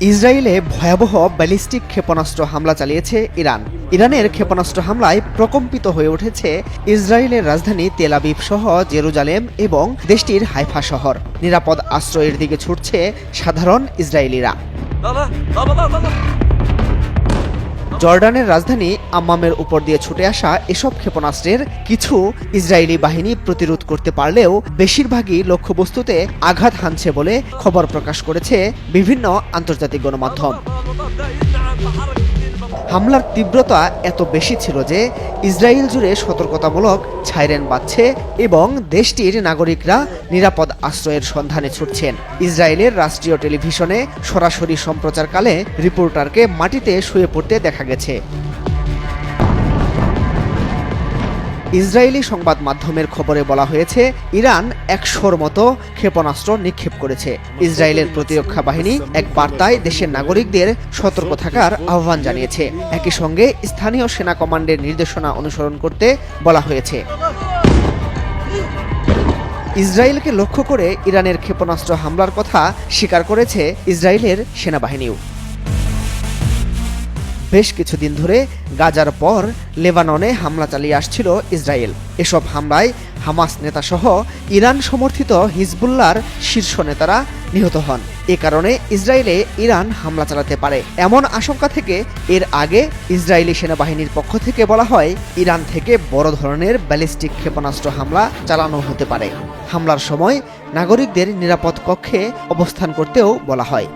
ইসরায়েলে ভয়াবহ ব্যালিস্টিক ক্ষেপণাস্ত্র হামলা চালিয়েছে ইরান। ইরানের ক্ষেপণাস্ত্র হামলায় প্রকম্পিত হয়ে উঠেছে ইসরায়েলের রাজধানী তেলাবিব সহ জেরুজালেম এবং দেশটির হাইফা শহর। নিরাপদ আশ্রয়ের দিকে ছুটছে সাধারণ ইসরায়েলিরা। জর্ডানের রাজধানী আম্মামের উপর দিয়ে ছুটে আসা এসব ক্ষেপণাস্ত্রের কিছু ইসরায়েলি বাহিনী প্রতিরোধ করতে পারলেও বেশিরভাগই লক্ষ্যবস্তুতে আঘাত হানছে বলে খবর প্রকাশ করেছে বিভিন্ন আন্তর্জাতিক গণমাধ্যম। হামলার তীব্রতা এত বেশি ছিল যে ইসরায়েল জুড়ে সতর্কতামূলক ছাইরেন বাজছে এবং দেশটির নাগরিকরা নিরাপদ আশ্রয়ের সন্ধানে ছুটছেন। ইসরায়েলের রাষ্ট্রীয় টেলিভিশনে সরাসরি সম্প্রচারকালে রিপোর্টারকে মাটিতে শুয়ে পড়তে দেখা গেছে। ইসরায়েলি সংবাদ মাধ্যমের খবরে বলা হয়েছে, ইরান একশোর মতো ক্ষেপণাস্ত্র নিক্ষেপ করেছে। ইসরায়েলের প্রতিরক্ষা বাহিনী এক বার্তায় দেশের নাগরিকদের সতর্ক থাকার আহ্বান জানিয়েছে। একই সঙ্গে স্থানীয় সেনা কমান্ডের নির্দেশনা অনুসরণ করতে বলা হয়েছে। ইসরায়েলকে লক্ষ্য করে ইরানের ক্ষেপণাস্ত্র হামলার কথা স্বীকার করেছে ইসরায়েলের সেনাবাহিনীও। বেশ কিছুদিন ধরে গাজার পর লেবাননে হামলা চালিয়ে আসছিল ইসরায়েল। এসব হামলায় হামাস নেতাসহ ইরান সমর্থিত হিজবুল্লার শীর্ষ নেতারা নিহত হন। এ কারণে ইসরায়েলে ইরান হামলা চালাতে পারে। এমন আশঙ্কা থেকে এর আগে ইসরায়েলি সেনাবাহিনীর পক্ষ থেকে বলা হয়, ইরান থেকে বড় ধরনের ব্যালিস্টিক ক্ষেপণাস্ত্র হামলা চালানো হতে পারে। হামলার সময় নাগরিকদের নিরাপদ কক্ষে অবস্থান করতেও বলা হয়।